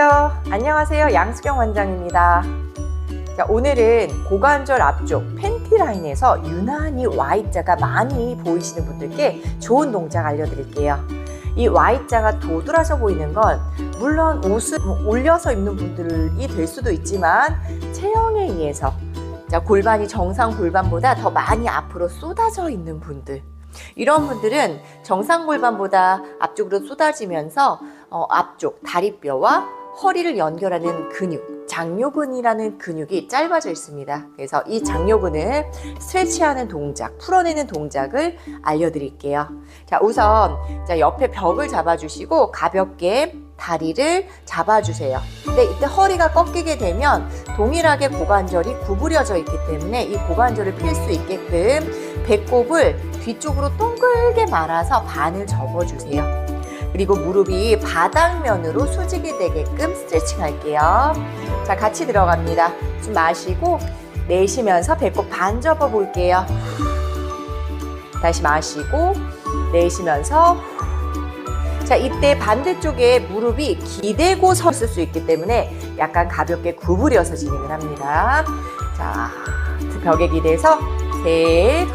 안녕하세요. 양수경 원장입니다. 자, 오늘은 고관절 앞쪽 팬티 라인에서 유난히 Y자가 많이 보이시는 분들께 좋은 동작 알려드릴게요. 이 Y자가 도드라져 보이는 건 물론 옷을 올려서 입는 분들이 될 수도 있지만 체형에 의해서 자, 골반이 정상 골반보다 더 많이 앞으로 쏟아져 있는 분들 이런 분들은 정상 골반보다 앞쪽으로 쏟아지면서 어, 앞쪽 다리뼈와 허리를 연결하는 근육, 장요근이라는 근육이 짧아져 있습니다. 그래서 이 장요근을 스트레치하는 동작, 풀어내는 동작을 알려드릴게요. 자, 우선 자, 옆에 벽을 잡아주시고 가볍게 다리를 잡아주세요. 근데 이때 허리가 꺾이게 되면 동일하게 고관절이 구부려져 있기 때문에 이 고관절을 필 수 있게끔 배꼽을 뒤쪽으로 동글게 말아서 반을 접어주세요. 그리고 무릎이 바닥면으로 수직이 되게끔 스트레칭 할게요. 자, 같이 들어갑니다. 좀 마시고 내쉬면서 배꼽 반 접어 볼게요. 다시 마시고 내쉬면서 자, 이때 반대쪽에 무릎이 기대고 서 있을 수 있기 때문에 약간 가볍게 구부려서 진행을 합니다. 자, 벽에 기대서 셋.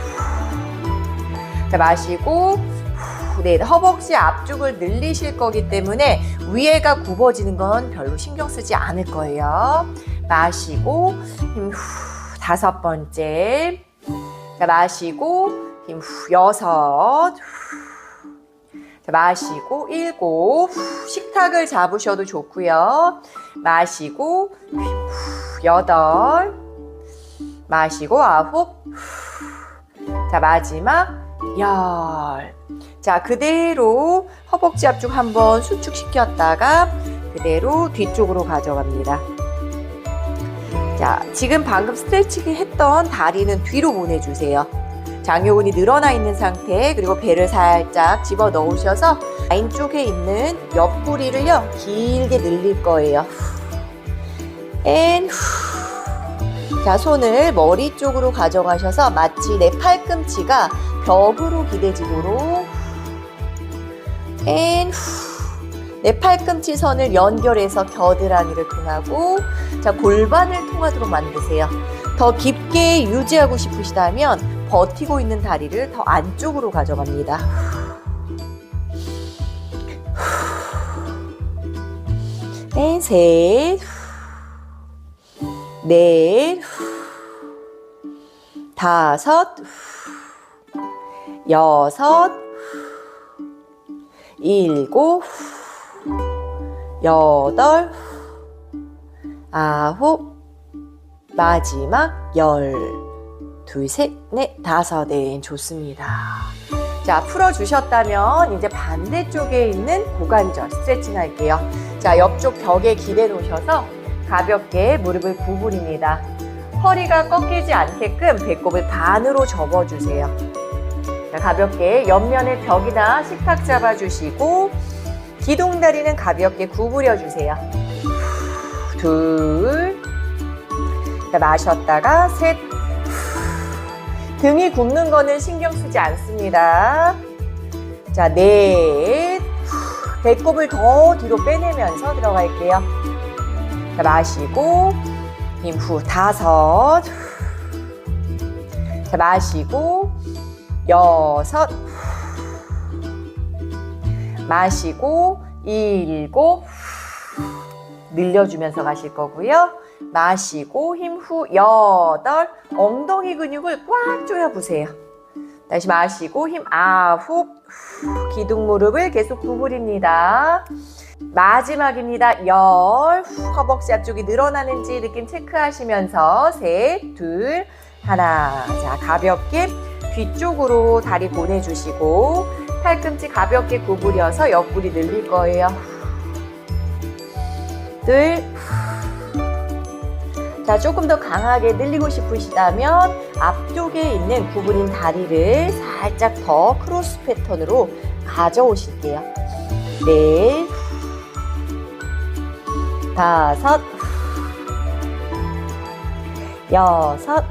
자, 마시고 네, 허벅지 앞쪽을 늘리실 거기 때문에 위에가 굽어지는 건 별로 신경 쓰지 않을 거예요. 마시고 힘 후, 다섯 번째. 자, 마시고 힘 후, 여섯. 후. 자, 마시고 일곱. 후, 식탁을 잡으셔도 좋고요. 마시고 힘 후, 여덟. 마시고 아홉. 후. 자, 마지막 열. 자, 그대로 허벅지 앞쪽 한번 수축시켰다가 그대로 뒤쪽으로 가져갑니다. 자, 지금 방금 스트레칭 했던 다리는 뒤로 보내주세요. 장요근이 늘어나 있는 상태, 그리고 배를 살짝 집어 넣으셔서 라인 쪽에 있는 옆구리를요, 길게 늘릴 거예요. 앤 후. 자, 손을 머리 쪽으로 가져가셔서 마치 내 팔꿈치가 벽으로 기대지도록. 앤 후. 내 팔꿈치 선을 연결해서 겨드랑이를 통하고 자 골반을 통하도록 만드세요. 더 깊게 유지하고 싶으시다면 버티고 있는 다리를 더 안쪽으로 가져갑니다. 앤 셋, 넷, 다섯, 여섯, 일곱, 여덟, 아홉, 마지막 열. 둘, 셋, 넷, 다섯, 네, 좋습니다. 자, 풀어주셨다면 이제 반대쪽에 있는 고관절 스트레칭 할게요. 자, 옆쪽 벽에 기대 놓으셔서 가볍게 무릎을 구부립니다. 허리가 꺾이지 않게끔 배꼽을 반으로 접어주세요. 자, 가볍게 옆면의 벽이나 식탁 잡아주시고 기둥다리는 가볍게 구부려 주세요. 둘, 자, 마셨다가 셋, 등이 굽는 거는 신경 쓰지 않습니다. 자, 넷, 배꼽을 더 뒤로 빼내면서 들어갈게요. 자, 마시고 힘 후 다섯, 자, 마시고 여섯, 마시고 일곱, 늘려주면서 가실 거고요. 마시고 힘 후 여덟, 엉덩이 근육을 꽉 조여 보세요. 다시 마시고 힘 아홉, 후, 기둥 무릎을 계속 구부립니다. 마지막입니다. 열, 후, 허벅지 앞쪽이 늘어나는지 느낌 체크하시면서 셋, 둘, 하나. 자, 가볍게 뒤쪽으로 다리 보내주시고 팔꿈치 가볍게 구부려서 옆구리 늘릴 거예요. 둘. 자, 조금 더 강하게 늘리고 싶으시다면 앞쪽에 있는 구부린 다리를 살짝 더 크로스 패턴으로 가져오실게요. 넷. 다섯. 여섯.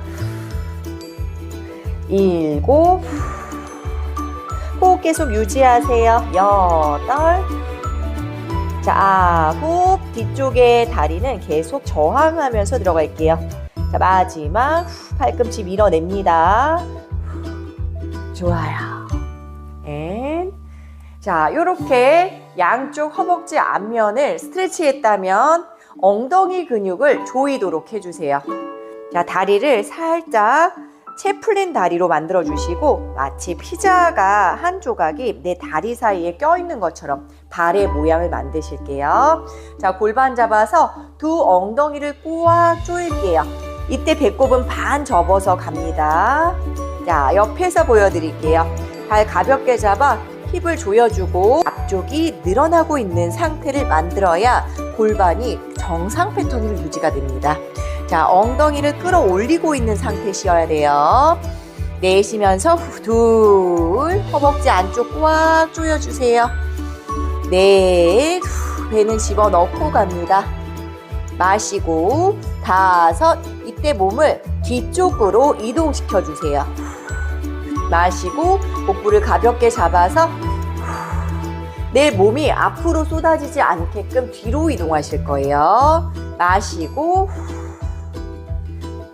일곱. 호흡 계속 유지하세요. 여덟. 자, 아, 호흡 뒤쪽에 다리는 계속 저항하면서 들어갈게요. 자, 마지막 후, 팔꿈치 밀어냅니다. 후, 좋아요. 앤. 자, 요렇게 양쪽 허벅지 앞면을 스트레치했다면 엉덩이 근육을 조이도록 해주세요. 자, 다리를 살짝 채 풀린 다리로 만들어 주시고 마치 피자가 한 조각이 내 다리 사이에 껴 있는 것처럼 발의 모양을 만드실게요. 자, 골반 잡아서 두 엉덩이를 꽉 조일게요. 이때 배꼽은 반 접어서 갑니다. 자, 옆에서 보여드릴게요. 발 가볍게 잡아 힙을 조여주고 앞쪽이 늘어나고 있는 상태를 만들어야 골반이 정상 패턴으로 유지가 됩니다. 자, 엉덩이를 끌어올리고 있는 상태시어야 돼요. 내쉬면서 후, 둘, 허벅지 안쪽 꽉 조여주세요. 넷, 후, 배는 집어넣고 갑니다. 마시고, 다섯, 이때 몸을 뒤쪽으로 이동시켜 주세요. 마시고, 복부를 가볍게 잡아서 내 몸이 앞으로 쏟아지지 않게끔 뒤로 이동하실 거예요. 마시고,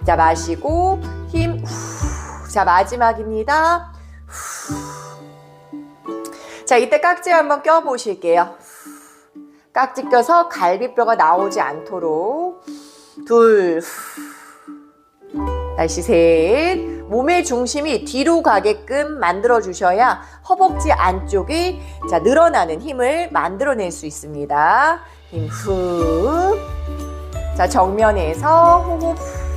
자, 마시고, 힘, 후. 자, 마지막입니다. 후. 자, 이때 깍지 한번 껴 보실게요. 깍지 껴서 갈비뼈가 나오지 않도록. 둘, 후. 다시 셋. 몸의 중심이 뒤로 가게끔 만들어 주셔야 허벅지 안쪽이 자, 늘어나는 힘을 만들어낼 수 있습니다. 힘 후. 자, 정면에서 호흡 후.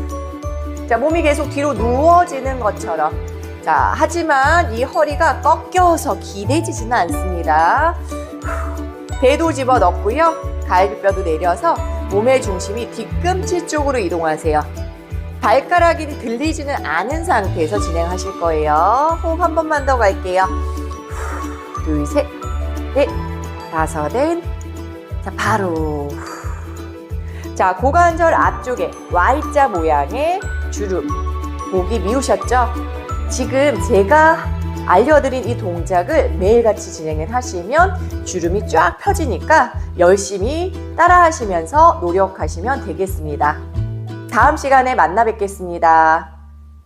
자, 몸이 계속 뒤로 누워지는 것처럼. 자, 하지만 이 허리가 꺾여서 기대지지는 않습니다. 후. 배도 집어 넣고요. 갈비뼈도 내려서 몸의 중심이 뒤꿈치 쪽으로 이동하세요. 발가락이 들리지는 않은 상태에서 진행하실 거예요. 호흡 한 번만 더 갈게요. 후. 둘, 셋, 넷, 다섯은. 자, 바로. 후. 자, 고관절 앞쪽에 Y자 모양의 주름. 목이 미우셨죠? 지금 제가 알려드린 이 동작을 매일같이 진행을 하시면 주름이 쫙 펴지니까 열심히 따라 하시면서 노력하시면 되겠습니다. 다음 시간에 만나 뵙겠습니다.